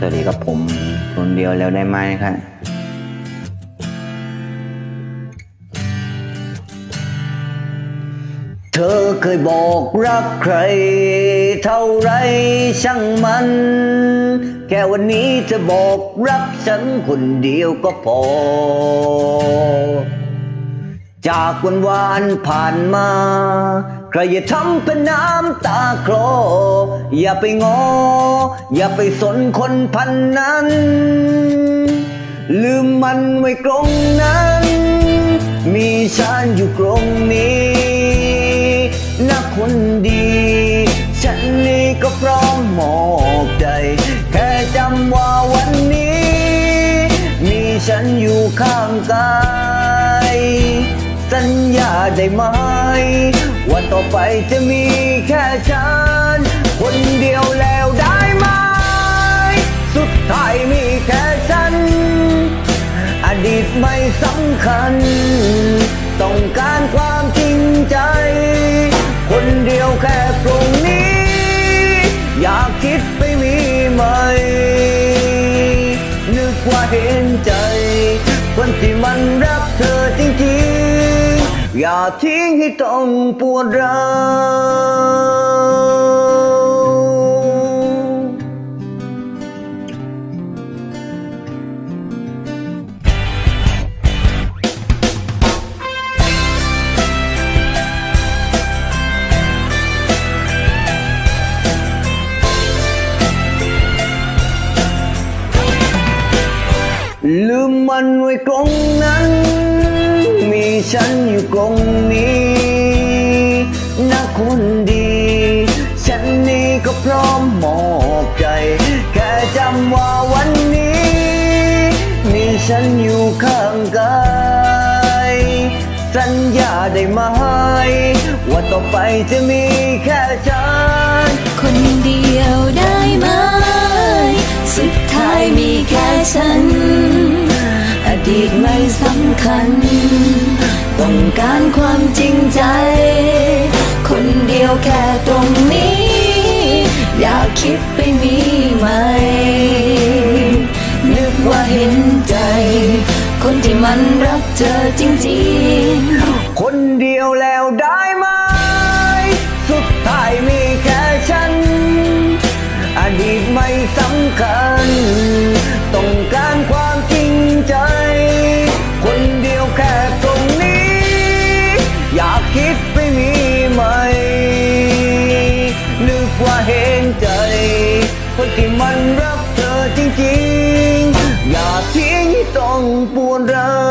สวัสดีครับผมคนเดียวแล้วได้ไหมครับเธอเคยบอกรักใคร เท่าไรช่างมัน แค่วันนี้เธอบอกรักฉันคนเดียวก็พอ จากวันวานผ่านมา ใครอย่าทำเป็นน้ำตาคลออย่าไปงอ อย่าไปสนคนพันนั้น ลืมมันไว้ตรงนั้น มีฉันอยู่ตรงนี้นะคนดี ฉันนี่ก็พร้อมมอบใจ แค่จำว่าวันนี้ มีฉันอยู่ข้างกาย ได้ไหมว่าต่อไปจะมีแค่ฉัน คนเดียวแล้วได้ไหม สุดท้ายมีแค่ฉัน อดีตไม่สำคัญ ต้องการความจริงใจ คนเดียวแค่ตรงนี้ อยากคิดไปมีใหม่นึกว่าเห็นใจ คนที่มันรักเธอจริงๆ อย่าทิ้งให้ต้องปวดร้าวลืมมันไว้ตรงนั้น ฉันอยู่ตรงนี้นะคนดี ฉันนี่ก็พร้อมมอบใจ แค่จำว่าวันนี้ มีฉันอยู่ข้างกายสัญญาได้ไหมว่าต่อไปจะมีแค่ฉัน คนเดียวได้ไหม สุดท้ายมีแค่ฉัน อดีตไม่สำคัญ ต้องการความจริงใจ คนเดียวแค่ตรงนี้ อยากคิดไปมีไหม นึกว่าเห็นใจ คนที่มันรักเธอจริงๆ คนเดียวแล้วได้ คิดไปมีไหม นึกว่าเห็นใจ คนที่มันรักเธอจริงๆ อย่าทิ้งต้องปวดร้า